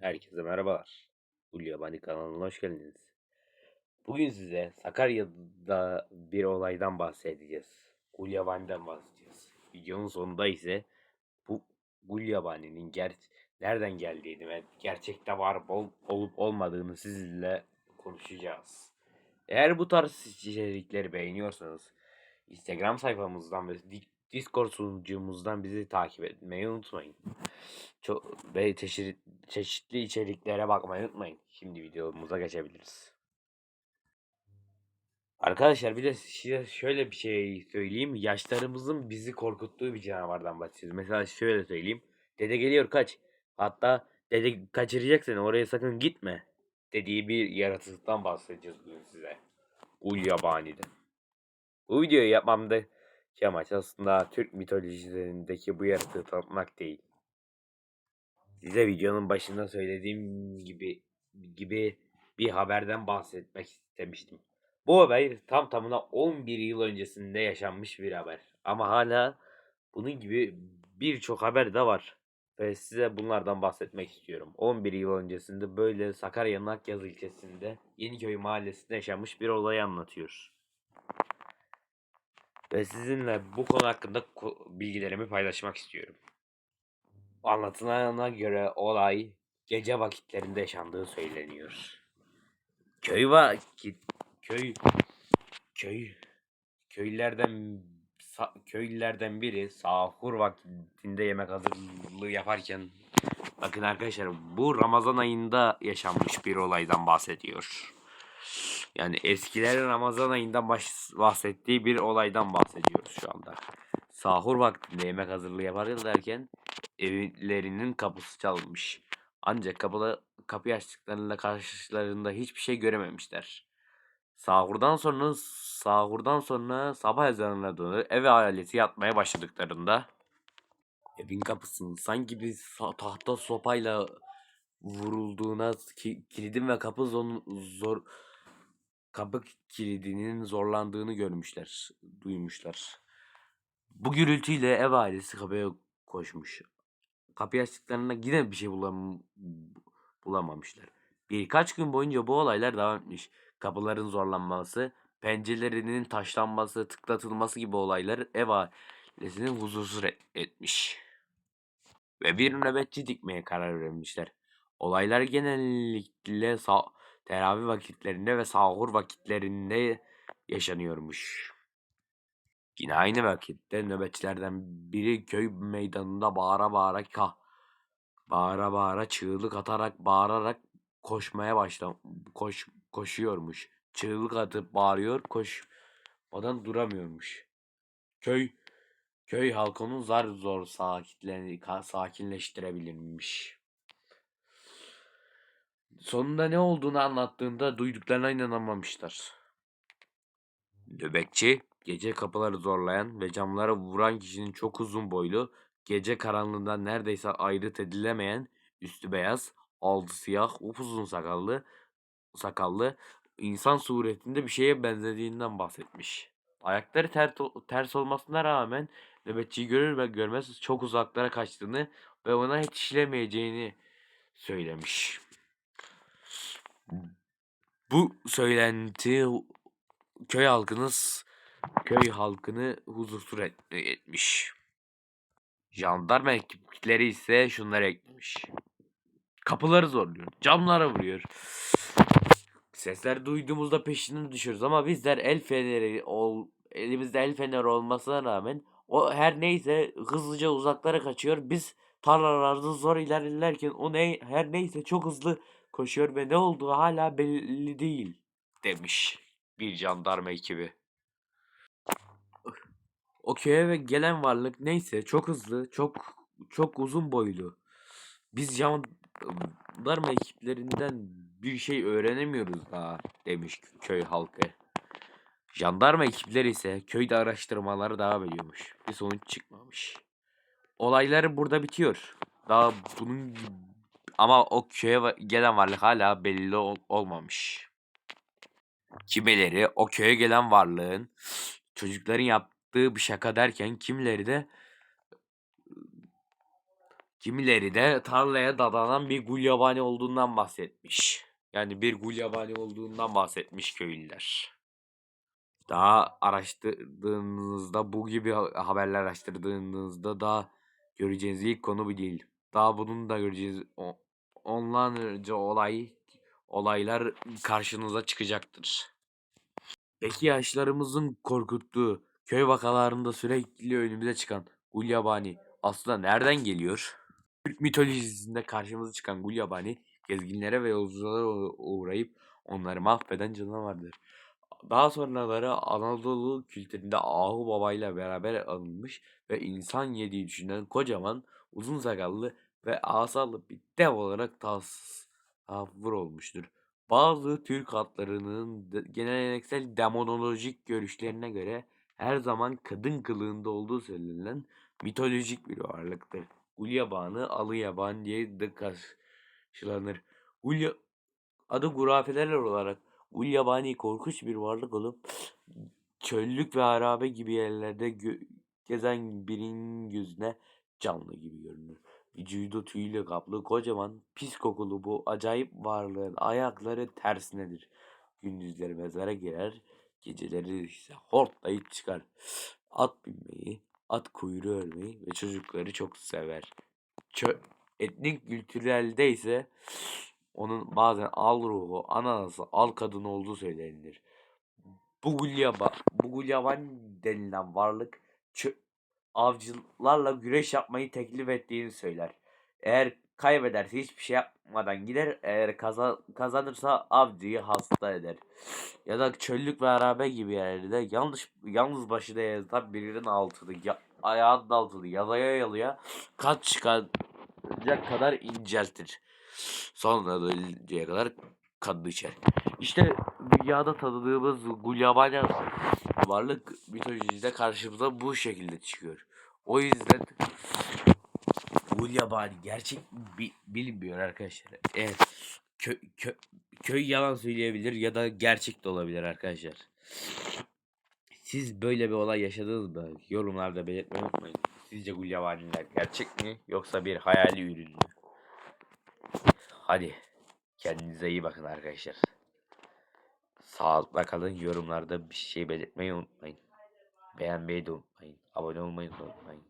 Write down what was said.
Herkese merhabalar. Gulyabani kanalına hoş geldiniz. Bugün size Sakarya'da bir olaydan bahsedeceğiz. Gulyabani'den bahsedeceğiz. Videonun sonunda ise bu Gulyabani'nin ger nereden geldiğini ve gerçekte var ol- olup olmadığını sizinle konuşacağız. Eğer bu tarz içerikleri beğeniyorsanız Instagram sayfamızdan ve Discord sunucumuzdan bizi takip etmeyi unutmayın. Çok ve çeşit, çeşitli içeriklere bakmayı unutmayın. Şimdi videomuza geçebiliriz. Arkadaşlar bir de size şöyle bir şey söyleyeyim. Yaşlarımızın bizi korkuttuğu bir canavardan bahsediyoruz. Mesela şöyle söyleyeyim. Dede geliyor kaç. Hatta dede kaçıracak seni oraya sakın gitme. Dediği bir yaratıktan bahsedeceğiz bugün size. Gulyabani'den. Bu videoyu yapmamdaki amaç aslında Türk mitolojisindeki bu yaratığı tanıtmak değil. Size videonun başında söylediğim gibi gibi bir haberden bahsetmek istemiştim. Bu haber tam tamına 11 yıl öncesinde yaşanmış bir haber. Ama hala bunun gibi birçok haber de var. Ve size bunlardan bahsetmek istiyorum. 11 yıl öncesinde böyle Sakarya'nın Akyazı ilçesinde Yeniköy mahallesinde yaşanmış bir olayı anlatıyor. Ve sizinle bu konu hakkında bilgilerimi paylaşmak istiyorum. Anlatılana göre olay gece vakitlerinde yaşandığı söyleniyor. Köy vakit köy köy köylülerden köylülerden biri sahur vaktinde yemek hazırlığı yaparken bakın arkadaşlar bu Ramazan ayında yaşanmış bir olaydan bahsediyor. Yani eskilerin Ramazan ayında baş- bahsettiği bir olaydan bahsediyoruz şu anda. Sahur vaktinde yemek hazırlığı yaparlarken evlerinin kapısı çalınmış. Ancak kapıda kapıyı açtıklarında karşılarında hiçbir şey görememişler. Sahurdan sonra sahurdan sonra sabah ezanına dönüp ev ailesi yatmaya başladıklarında evin kapısının sanki bir tahta sopayla vurulduğuna ki, kilidin ve kapı zor, zor kapı kilidinin zorlandığını görmüşler, duymuşlar. Bu gürültüyle ev ailesi kapıya koşmuş. Kapıyı açtıklarında yine bir şey bulam bulamamışlar. Birkaç gün boyunca bu olaylar devam etmiş. Kapıların zorlanması, pencerelerinin taşlanması, tıklatılması gibi olaylar ev ailesini huzursuz et- etmiş. Ve bir nöbetçi dikmeye karar vermişler. Olaylar genellikle sa- teravih vakitlerinde ve sahur vakitlerinde yaşanıyormuş. Yine aynı vakitte nöbetçilerden biri köy meydanında bağıra bağıra kah bağıra bağıra çığlık atarak bağırarak koşmaya başlam koş koşuyormuş. Çığlık atıp bağırıyor koşmadan duramıyormuş. Köy köy halkını zar zor sakinle, sakinleştirebilirmiş. Sonunda ne olduğunu anlattığında duyduklarına inanamamışlar. Nöbetçi gece kapıları zorlayan ve camlara vuran kişinin çok uzun boylu, gece karanlığından neredeyse ayırt edilemeyen, üstü beyaz, altı siyah, upuzun sakallı, sakallı, insan suretinde bir şeye benzediğinden bahsetmiş. Ayakları ters, ters olmasına rağmen nöbetçiyi görür ve görmez çok uzaklara kaçtığını ve ona yetişilemeyeceğini söylemiş. Bu söylenti köy halkınız köy halkını huzursuz et- etmiş. Jandarma ekipleri ise şunları eklemiş. Kapıları zorluyor, camlara vuruyor. Sesler duyduğumuzda peşinden düşüyoruz ama bizler el feneri ol, elimizde el feneri olmasına rağmen o her neyse hızlıca uzaklara kaçıyor. Biz tarlalarda zor ilerlerken o ne her neyse çok hızlı koşuyor ve ne olduğu hala belli değil demiş bir jandarma ekibi. O köye ve gelen varlık neyse çok hızlı, çok çok uzun boylu. Biz jandarma ekiplerinden bir şey öğrenemiyoruz daha demiş köy halkı. Jandarma ekipleri ise köyde araştırmaları devam ediyormuş. Bir sonuç çıkmamış. Olaylar burada bitiyor. Daha bunun ama o köye gelen varlık hala belli ol- olmamış. Kimileri o köye gelen varlığın çocukların yaptığı bir şaka derken kimileri de Kimileri de tarlaya dadanan bir gulyabani olduğundan bahsetmiş. Yani bir gulyabani olduğundan bahsetmiş köylüler. Daha araştırdığınızda bu gibi ha- haberler araştırdığınızda daha göreceğiniz ilk konu bu değil. Daha bunun da göreceğiniz onlarca olay olaylar karşınıza çıkacaktır. Peki yaşlarımızın korkuttuğu köy vakalarında sürekli önümüze çıkan Gulyabani aslında nereden geliyor? Türk mitolojisinde karşımıza çıkan Gulyabani gezginlere ve yolculara uğ- uğrayıp onları mahveden canavardır. Daha sonraları Anadolu kültüründe Ahu Baba ile beraber alınmış ve insan yediği düşünülen kocaman, uzun sakallı ve asalı bir dev olarak tasavvur olmuştur. Bazı Türk halklarının de- geleneksel demonolojik görüşlerine göre her zaman kadın kılığında olduğu söylenen mitolojik bir varlıktır. Gulyabani, alı diye de karşılanır. Gulya, adı gurafeler olarak Gulyabani korkunç bir varlık olup çöllük ve harabe gibi yerlerde gö- gezen birinin gözüne canlı gibi görünür. Vücudu tüyle kaplı kocaman pis kokulu bu acayip varlığın ayakları tersinedir. Gündüzleri mezara girer, geceleri ise hortlayıp çıkar. At binmeyi, at kuyruğu örmeyi ve çocukları çok sever. Çö etnik kültürelde ise onun bazen al ruhu, ananası, al kadını olduğu söylenir. Bu gulyaba, bu gulyaban denilen varlık çö- avcılarla güreş yapmayı teklif ettiğini söyler. Eğer kaybederse hiçbir şey yapmadan gider. Eğer kaza- kazanırsa avcıyı hasta eder. Ya da çöllük ve harabe gibi yerlerde yanlış yalnız başına yatan birinin altını, ya, ayağının altını yalaya yalaya kat çıkaracak kadar inceltir. Sonra da kadar kanını içer. İşte dünyada tanıdığımız Gulyabani varlık mitolojide karşımıza bu şekilde çıkıyor. O yüzden Gulyabani gerçek bi- bilinmiyor arkadaşlar. Evet. Kö, kö, köy yalan söyleyebilir ya da gerçek de olabilir arkadaşlar. Siz böyle bir olay yaşadınız mı? Yorumlarda belirtmeyi unutmayın. Sizce Gulyabaniler gerçek mi yoksa bir hayali ürün mü? Hadi kendinize iyi bakın arkadaşlar. Sağlıkla kalın. Yorumlarda bir şey belirtmeyi unutmayın. Beğenmeyi de unutmayın. Abone olmayı da unutmayın.